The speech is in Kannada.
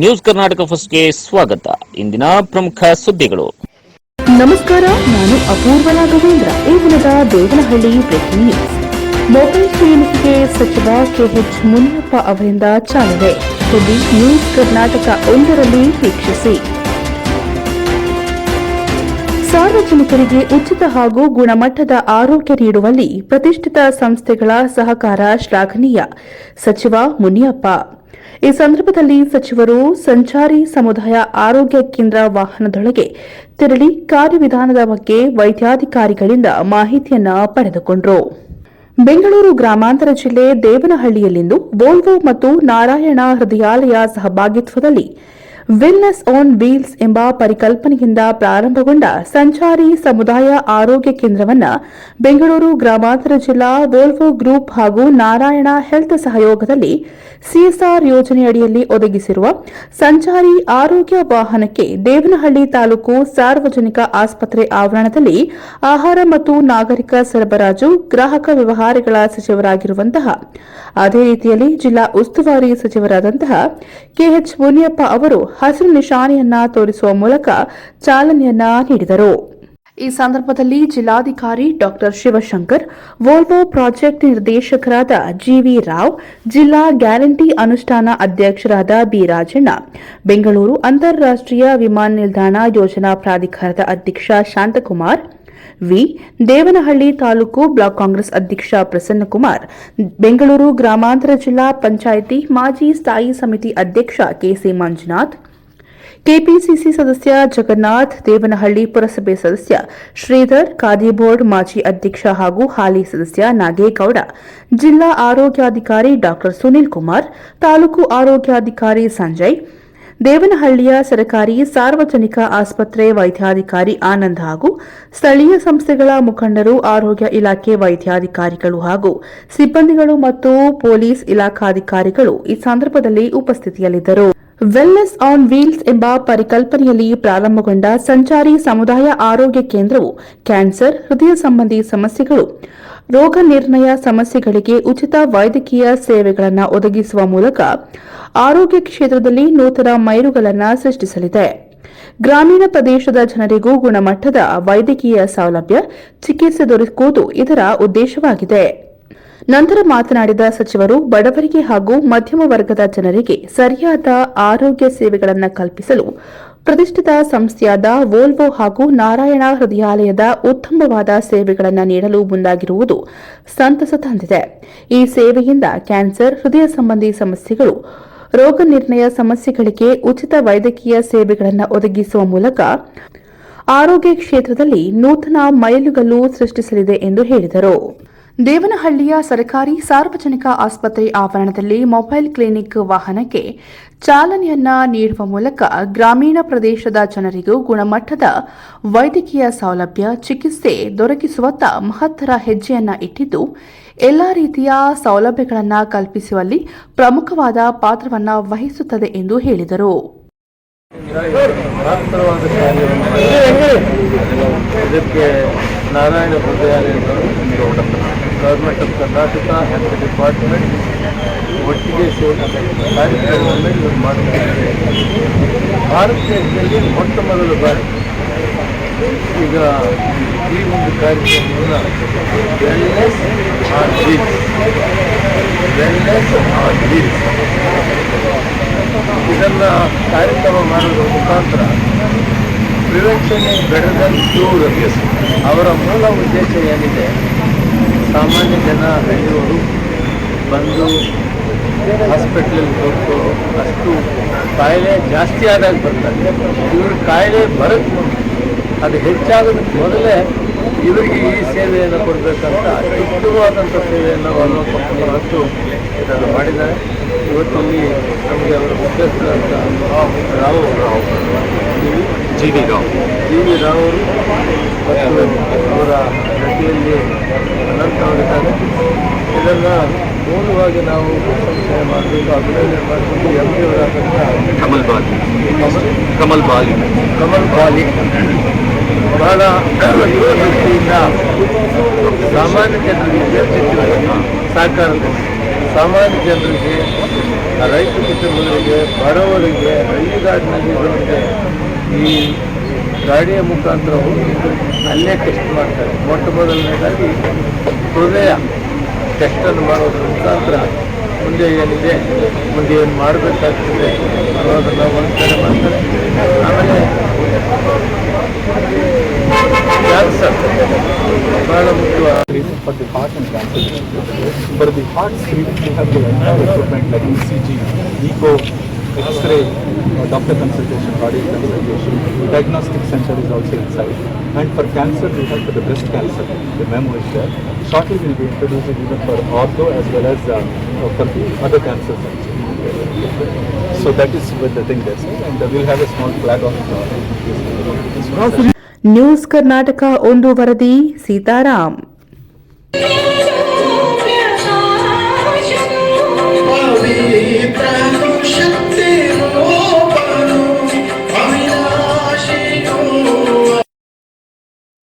ನ್ಯೂಸ್ ಕರ್ನಾಟಕ ಫಸ್ಟ್ಗೆ ಸ್ವಾಗತ. ಇಂದಿನ ಪ್ರಮುಖ ಸುದ್ದಿಗಳು. ನಮಸ್ಕಾರ, ನಾನು ಅಪೂರ್ವ ರಾಘವೇಂದ್ರ ಈ ದಿನದ ದೇವನಹಳ್ಳಿ ನ್ಯೂಸ್ ಮೊಬೈಲ್ ಕ್ಲಿನಿಕ್ಗೆ ಸಚಿವ ಕೆಎಚ್ ಮುನಿಯಪ್ಪ ಅವರಿಂದ ಚಾಲನೆ. ಸುದ್ದಿ ನ್ಯೂಸ್ ಕರ್ನಾಟಕ ಒಂದರಲ್ಲಿ ವೀಕ್ಷಿಸಿ. ಸಾರ್ವಜನಿಕರಿಗೆ ಉಚಿತ ಹಾಗೂ ಗುಣಮಟ್ಟದ ಆರೋಗ್ಯ ನೀಡುವಲ್ಲಿ ಪ್ರತಿಷ್ಠಿತ ಸಂಸ್ಥೆಗಳ ಸಹಕಾರ ಶ್ಲಾಘನೀಯ. ಸಚಿವ ಮುನಿಯಪ್ಪ ಈ ಸಂದರ್ಭದಲ್ಲಿ ಸಚಿವರು ಸಂಚಾರಿ ಸಮುದಾಯ ಆರೋಗ್ಯ ಕೇಂದ್ರ ವಾಹನದೊಳಗೆ ತೆರಳಿ ಕಾರ್ಯವಿಧಾನದ ಬಗ್ಗೆ ವೈದ್ಯಾಧಿಕಾರಿಗಳಿಂದ ಮಾಹಿತಿಯನ್ನ ಪಡೆದುಕೊಂಡರು. ಬೆಂಗಳೂರು ಗ್ರಾಮಾಂತರ ಜಿಲ್ಲೆ ದೇವನಹಳ್ಳಿಯಲ್ಲಿಂದು ವೋಲ್ವೋ ಮತ್ತು ನಾರಾಯಣ ಹೃದಯಾಲಯ ಸಹಭಾಗಿತ್ವದಲ್ಲಿ ವೆಲ್ನೆಸ್ ಆನ್ ವೀಲ್ಸ್ ಎಂಬ ಪರಿಕಲ್ಪನೆಯಿಂದ ಪ್ರಾರಂಭಗೊಂಡ ಸಂಚಾರಿ ಸಮುದಾಯ ಆರೋಗ್ಯ ಕೇಂದ್ರವನ್ನು ಬೆಂಗಳೂರು, ಗ್ರಾಮಾಂತರ ಜಿಲ್ಲಾ ವೋಲ್ವೋ ಗ್ರೂಪ್ ಹಾಗೂ ನಾರಾಯಣ ಹೆಲ್ತ್ ಸಹಯೋಗದಲ್ಲಿ ಸಿಎಸ್ಆರ್ ಯೋಜನೆಯಡಿಯಲ್ಲಿ ಒದಗಿಸಿರುವ ಸಂಚಾರಿ ಆರೋಗ್ಯ ವಾಹನಕ್ಕೆ ದೇವನಹಳ್ಳಿ ತಾಲೂಕು ಸಾರ್ವಜನಿಕ ಆಸ್ಪತ್ರೆ ಆವರಣದಲ್ಲಿ ಆಹಾರ ಮತ್ತು ನಾಗರಿಕ ಸರಬರಾಜು, ಗ್ರಾಹಕ ವ್ಯವಹಾರಗಳ ಸಚಿವರಾಗಿರುವಂತಹ, ಅದೇ ರೀತಿಯಲ್ಲಿ ಜಿಲ್ಲಾ ಉಸ್ತುವಾರಿ ಸಚಿವರಾದಂತಹ ಕೆಎಚ್ ಮುನಿಯಪ್ಪ ಅವರು ಹಸಿರು ನಿಶಾನೆಯನ್ನ ತೋರಿಸುವ ಮೂಲಕ ಚಾಲನೆಯನ್ನ ನೀಡಿದರು. ಈ ಸಂದರ್ಭದಲ್ಲಿ ಜಿಲ್ಲಾಧಿಕಾರಿ ಡಾಕ್ಟರ್ ಶಿವಶಂಕರ್ ವೋಲ್ವೋ ಪ್ರಾಜೆಕ್ಟ್ ನಿರ್ದೇಶಕರಾದ ಜಿವಿ ರಾವ್, ಜಿಲ್ಲಾ ಗ್ಯಾರಂಟಿ ಅನುಷ್ಠಾನ ಅಧ್ಯಕ್ಷರಾದ ಬಿ ರಾಜಣ್ಣ, ಬೆಂಗಳೂರು ಅಂತಾರಾಷ್ಟೀಯ ವಿಮಾನ ನಿಲ್ದಾಣ ಯೋಜನಾ ಪ್ರಾಧಿಕಾರದ ಅಧ್ಯಕ್ಷ Shantakumar V. Devanahalli taluk block Congress ಅಧ್ಯಕ್ಷ ಪ್ರಸನ್ನಕುಮಾರ್. ಬೆಂಗಳೂರು ಗ್ರಾಮಾಂತರ ಜಿಲ್ಲಾ ಪಂಚಾಯಿತಿ ಮಾಜಿ ಸ್ಥಾಯಿ ಸಮಿತಿ ಅಧ್ಯಕ್ಷ ಕೆಸಿ ಮಂಜುನಾಥ್. ಕೆಪಿಸಿಸಿ ಸದಸ್ಯ ಜಗನ್ನಾಥ್, ದೇವನಹಳ್ಳಿ ಪುರಸಭೆ ಸದಸ್ಯ ಶ್ರೀಧರ್, ಖಾದಿ ಬೋರ್ಡ್ ಮಾಜಿ ಅಧ್ಯಕ್ಷ ಹಾಗೂ ಹಾಲಿ ಸದಸ್ಯ ನಾಗೇಗೌಡ. ಜಿಲ್ಲಾ ಆರೋಗ್ಯಾಧಿಕಾರಿ ಡಾ ಸುನಿಲ್ ಕುಮಾರ್ ತಾಲೂಕು ಆರೋಗ್ಯಾಧಿಕಾರಿ ಸಂಜಯ್ ದೇವನಹಳ್ಳಿಯ ಸರ್ಕಾರಿ ಸಾರ್ವಜನಿಕ ಆಸ್ಪತ್ರೆ ವೈದ್ಯಾಧಿಕಾರಿ ಆನಂದ್ ಹಾಗೂ ಸ್ಥಳೀಯ ಸಂಸ್ಥೆಗಳ ಮುಖಂಡರು, ಆರೋಗ್ಯ ಇಲಾಖೆ ವೈದ್ಯಾಧಿಕಾರಿಗಳು ಹಾಗೂ ಸಿಬ್ಬಂದಿಗಳು ಮತ್ತು ಪೊಲೀಸ್ ಇಲಾಖಾಧಿಕಾರಿಗಳು ಈ ಸಂದರ್ಭದಲ್ಲಿ ಉಪಸ್ಥಿತಿಯಲ್ಲಿದ್ದರು. ವೆಲ್ನೆಸ್ ಆನ್ ವೀಲ್ಸ್ ಎಂಬ ಪರಿಕಲ್ಪನೆಯಲ್ಲಿ ಪ್ರಾರಂಭಗೊಂಡ ಸಂಚಾರಿ ಸಮುದಾಯ ಆರೋಗ್ಯ ಕೇಂದ್ರವು ಕ್ಯಾನ್ಸರ್, ಹೃದಯ ಸಂಬಂಧಿ ಸಮಸ್ಯೆಗಳು ರೋಗ ನಿರ್ಣಯ ಸಮಸ್ಯೆಗಳಿಗೆ ಉಚಿತ ವೈದ್ಯಕೀಯ ಸೇವೆಗಳನ್ನು ಒದಗಿಸುವ ಮೂಲಕ ಆರೋಗ್ಯ ಕ್ಷೇತ್ರದಲ್ಲಿ ನೂತನ ಮೈಲುಗಲನ್ನು ಸೃಷ್ಟಿಸಲಿದೆ. ಗ್ರಾಮೀಣ ಪ್ರದೇಶದ ಜನರಿಗೂ ಗುಣಮಟ್ಟದ ವೈದ್ಯಕೀಯ ಸೌಲಭ್ಯ, ಚಿಕಿತ್ಸೆ ದೊರಕುವುದು ಇದರ ಉದ್ದೇಶವಾಗಿದೆ. ನಂತರ ಮಾತನಾಡಿದ ಸಚಿವರು, ಬಡವರಿಗೆ ಹಾಗೂ ಮಧ್ಯಮ ವರ್ಗದ ಜನರಿಗೆ ಸರಿಯಾದ ಆರೋಗ್ಯ ಸೇವೆಗಳನ್ನು ಕಲ್ಪಿಸಲು ಪ್ರತಿಷ್ಠಿತ ಸಂಸ್ಥೆಯಾದ ವೋಲ್ವೋ ಹಾಗೂ ನಾರಾಯಣ ಹೃದಯಾಲಯದ ಉತ್ತಮವಾದ ಸೇವೆಗಳನ್ನು ನೀಡಲು ಮುಂದಾಗಿರುವುದು ಸಂತಸ ತಂದಿದೆ. ಈ ಸೇವೆಯಿಂದ ಕ್ಯಾನ್ಸರ್, ಹೃದಯ ಸಂಬಂಧಿ ಸಮಸ್ಯೆಗಳು, ರೋಗ ನಿರ್ಣಯ ಸಮಸ್ಯೆಗಳಿಗೆ ಉಚಿತ ವೈದ್ಯಕೀಯ ಸೇವೆಗಳನ್ನು ಒದಗಿಸುವ ಮೂಲಕ ಆರೋಗ್ಯ ಕ್ಷೇತ್ರದಲ್ಲಿ ನೂತನ ಮೈಲುಗಲ್ಲು ಸೃಷ್ಟಿಸಲಿದೆ ಎಂದು ಹೇಳಿದರು. ದೇವನಹಳ್ಳಿಯ ಸರ್ಕಾರಿ ಸಾರ್ವಜನಿಕ ಆಸ್ಪತ್ರೆ ಆವರಣದಲ್ಲಿ ಮೊಬೈಲ್ ಕ್ಲಿನಿಕ್ ವಾಹನಕ್ಕೆ ಚಾಲನೆಯನ್ನ ನೀಡುವ ಮೂಲಕ ಗ್ರಾಮೀಣ ಪ್ರದೇಶದ ಜನರಿಗೂ ಗುಣಮಟ್ಟದ ವೈದ್ಯಕೀಯ ಸೌಲಭ್ಯ, ಚಿಕಿತ್ಸೆ ದೊರಕಿಸುವತ್ತ ಮಹತ್ತರ ಹೆಜ್ಜೆಯನ್ನ ಇಟ್ಟಿದ್ದು, ಎಲ್ಲಾ ರೀತಿಯ ಸೌಲಭ್ಯಗಳನ್ನು ಕಲ್ಪಿಸುವಲ್ಲಿ ಪ್ರಮುಖವಾದ ಪಾತ್ರವನ್ನು ವಹಿಸುತ್ತದೆ ಎಂದು ಹೇಳಿದರು. Narayana government of Karnataka health department ಒಟ್ಟಿಗೆ ಸೇರಿ ಕಾರ್ಯಕ್ರಮವನ್ನು ಇವರು ಮಾಡುತ್ತಿದ್ದಾರೆ ಭಾರತ ಮೊಟ್ಟ ಮೊದಲ ಬಾರಿ. ಈಗ ಈ ಒಂದು ಕಾರ್ಯಕ್ರಮವನ್ನು wellness are wheels wellness are wheels ಇದನ್ನು ಕಾರ್ಯಕ್ರಮ ಮಾಡೋದ್ರ ಮುಖಾಂತರ prevention is better than cure ಅವರ ಮೂಲ ಉದ್ದೇಶ ಏನಿದೆ? ಸಾಮಾನ್ಯ ಜನ ಹಳ್ಳಿಯವರು ಬಂದು ಹಾಸ್ಪಿಟ್ಲಲ್ಲಿ ಕೊಟ್ಟು ಅಷ್ಟು ಕಾಯಿಲೆ ಜಾಸ್ತಿ ಆದಾಗ ಬರ್ತಾರೆ ಇವ್ರ ಕಾಯಿಲೆ ಬರುತ್ತೆ ಅದು ಹೆಚ್ಚಾಗೋದಕ್ಕೆ ಮೊದಲೇ ಇವರಿಗೆ ಈ ಸೇವೆಯನ್ನು ಕೊಡಬೇಕಂತ ಉತ್ತಮವಾದಂಥ ಸೇವೆಯನ್ನು ಅವರು ಮತ್ತು ಇದನ್ನು ಮಾಡಿದ್ದಾರೆ. ಇವತ್ತಲ್ಲಿ ನಮಗೆ ಅವರು ಮುಖ್ಯಸ್ಥರಾದ Rao G V Rao. G V Rao ಅವರು ಮತ್ತು ಅವರ ಜೊತೆಯಲ್ಲಿ ಅನಂತ ಅವರಿದ್ದಾರೆ. ಇದನ್ನು ಮೂಲವಾಗಿ ನಾವು ಪ್ರಶಂಸೆ ಮಾಡಬೇಕು ಅಭಿನಂದನೆ ಮಾಡಬೇಕು ಎಂ ಪಿ ಅವರಾದಂಥ ಕಮಲ್ ಬಾಲಿ. ಕಮಲ್? ಕಮಲ್ ಬಾಲಿ. ಕಮಲ್ ಬಾಲಿ. ಬಹಳ ದೃಷ್ಟಿಯಿಂದ ಸಾಮಾನ್ಯ ಜನರಿಗೆ ಸಹಕಾರ ಸಾಮಾನ್ಯ ಜನರಿಗೆ ರೈತ ಕುಟುಂಬಗಳಿಗೆ ಬಡವರಿಗೆ ಹಳ್ಳಿಗಾಡಿನಲ್ಲಿರೋರಿಗೆ ಈ ಗಾಡಿಯ ಮುಖಾಂತರ ಹೋಗಿ ಅಲ್ಲೇ ಟೆಸ್ಟ್ ಮಾಡ್ತಾರೆ. ಮೊಟ್ಟ ಮೊದಲನೇದಾಗಿ ಹೃದಯ. ಟೆಸ್ಟನ್ನು ಮಾಡೋದ್ರ ಮುಖಾಂತರ ಮುಂದೆ ಏನಿದೆ, ಮುಂದೆ ಏನು ಮಾಡಬೇಕಾಗ್ತದೆ ಅನ್ನೋದನ್ನು ಒಂದು ಕಡೆ ಮಾಡ್ತಾರೆ. ಆಮೇಲೆ ಕ್ಯಾನ್ಸರ್ ಬಹಳ ಮುಖ್ಯವಾಗಿ for the heart and cancer for the heart screening like E C G echo x-ray doctor consultation body consultation diagnostic centre is also inside and for cancer you have to the breast cancer the memory share shortly we'll be introducing even for ortho as well as uh, for the other cancers. So that is what the thing is, and uh, we'll have a small flag on it. News Karnataka Ondu Varadi, Sita